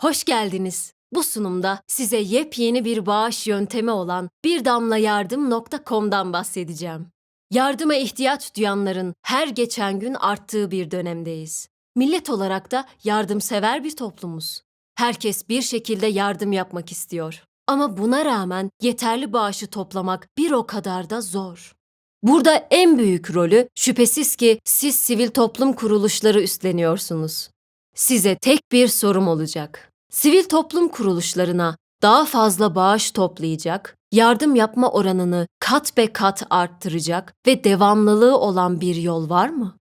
Hoş geldiniz. Bu sunumda size yepyeni bir bağış yöntemi olan birdamlayardım.com'dan bahsedeceğim. Yardıma ihtiyaç duyanların her geçen gün arttığı bir dönemdeyiz. Millet olarak da yardımsever bir toplumuz. Herkes bir şekilde yardım yapmak istiyor. Ama buna rağmen yeterli bağışı toplamak bir o kadar da zor. Burada en büyük rolü şüphesiz ki siz sivil toplum kuruluşları üstleniyorsunuz. Size tek bir sorum olacak. Sivil toplum kuruluşlarına daha fazla bağış toplayacak, yardım yapma oranını kat be kat arttıracak ve devamlılığı olan bir yol var mı?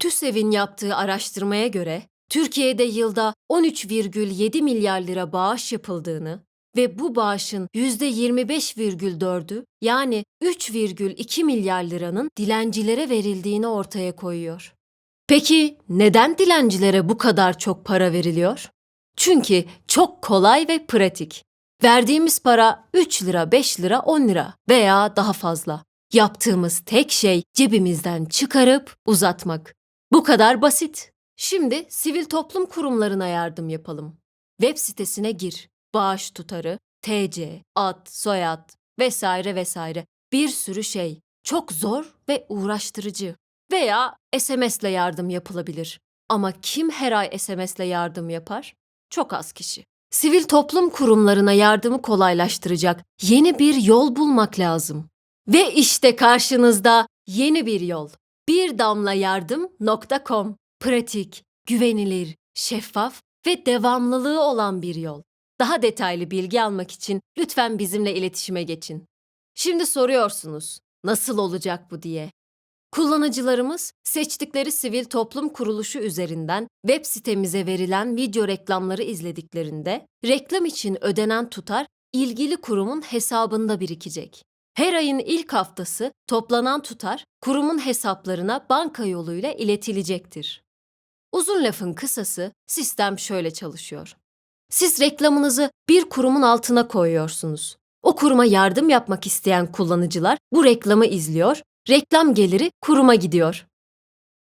TÜSEV'in yaptığı araştırmaya göre Türkiye'de yılda 13,7 milyar lira bağış yapıldığını ve bu bağışın %25,4'ü yani 3,2 milyar liranın dilencilere verildiğini ortaya koyuyor. Peki neden dilencilere bu kadar çok para veriliyor? Çünkü çok kolay ve pratik. Verdiğimiz para 3 lira, 5 lira, 10 lira veya daha fazla. Yaptığımız tek şey cebimizden çıkarıp uzatmak. Bu kadar basit. Şimdi sivil toplum kurumlarına yardım yapalım. Web sitesine gir. Bağış tutarı, TC, ad, soyad vesaire vesaire. Bir sürü şey. Çok zor ve uğraştırıcı. Veya SMS'le yardım yapılabilir. Ama kim her ay SMS'le yardım yapar? Çok az kişi. Sivil toplum kurumlarına yardımı kolaylaştıracak yeni bir yol bulmak lazım. Ve işte karşınızda yeni bir yol. birdamlayardım.com. Pratik, güvenilir, şeffaf ve devamlılığı olan bir yol. Daha detaylı bilgi almak için lütfen bizimle iletişime geçin. Şimdi soruyorsunuz, nasıl olacak bu diye. Kullanıcılarımız seçtikleri sivil toplum kuruluşu üzerinden web sitemize verilen video reklamları izlediklerinde reklam için ödenen tutar ilgili kurumun hesabında birikecek. Her ayın ilk haftası toplanan tutar kurumun hesaplarına banka yoluyla iletilecektir. Uzun lafın kısası sistem şöyle çalışıyor. Siz reklamınızı bir kurumun altına koyuyorsunuz. O kuruma yardım yapmak isteyen kullanıcılar bu reklamı izliyor reklam geliri kuruma gidiyor.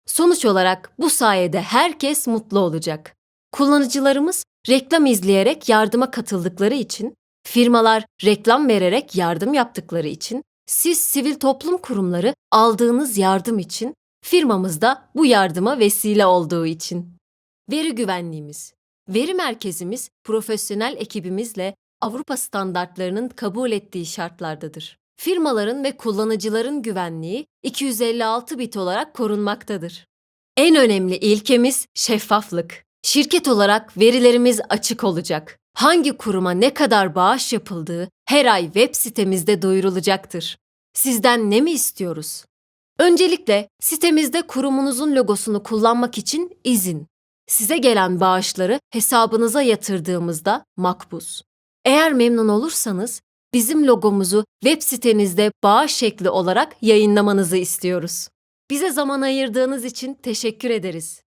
Sonuç olarak bu sayede herkes mutlu olacak. Kullanıcılarımız reklam izleyerek yardıma katıldıkları için, firmalar reklam vererek yardım yaptıkları için, siz sivil toplum kurumları aldığınız yardım için, firmamız da bu yardıma vesile olduğu için. Veri güvenliğimiz. Veri merkezimiz profesyonel ekibimizle Avrupa standartlarının kabul ettiği şartlardadır firmaların ve kullanıcıların güvenliği 256 bit olarak korunmaktadır. En önemli ilkemiz şeffaflık. Şirket olarak verilerimiz açık olacak. Hangi kuruma ne kadar bağış yapıldığı her ay web sitemizde duyurulacaktır. Sizden ne mi istiyoruz? Öncelikle sitemizde kurumunuzun logosunu kullanmak için izin. Size gelen bağışları hesabınıza yatırdığımızda makbuz. Eğer memnun olursanız bizim logomuzu web sitenizde bağış şekli olarak yayınlamanızı istiyoruz. Bize zaman ayırdığınız için teşekkür ederiz.